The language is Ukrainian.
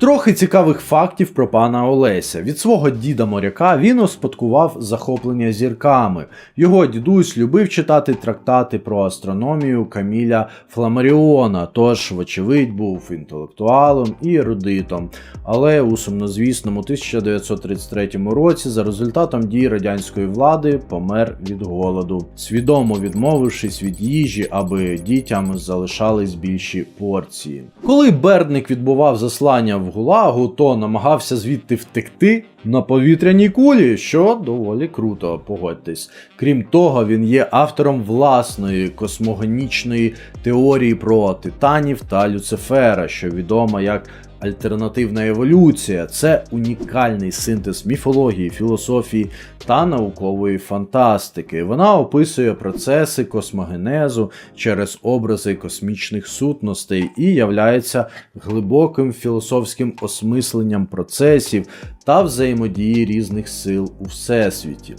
Трохи цікавих фактів про пана Олеся. Від свого діда моряка він успадкував захоплення зірками. Його дідусь любив читати трактати про астрономію Каміля Фламаріона, тож, вочевидь, був інтелектуалом і ерудитом. Але у сумнозвісному 1933 році за результатом дій радянської влади помер від голоду, свідомо відмовившись від їжі, аби дітям залишались більші порції. Коли Бердник відбував заслання в Гулагу, то намагався звідти втекти на повітряній кулі, що доволі круто, погодьтесь. Крім того, він є автором власної космогонічної теорії про титанів та Люцифера, що відома як Альтернативна еволюція це унікальний синтез міфології, філософії та наукової фантастики. Вона описує процеси космогенезу через образи космічних сутностей і являється глибоким філософським осмисленням процесів та взаємодії різних сил у всесвіті.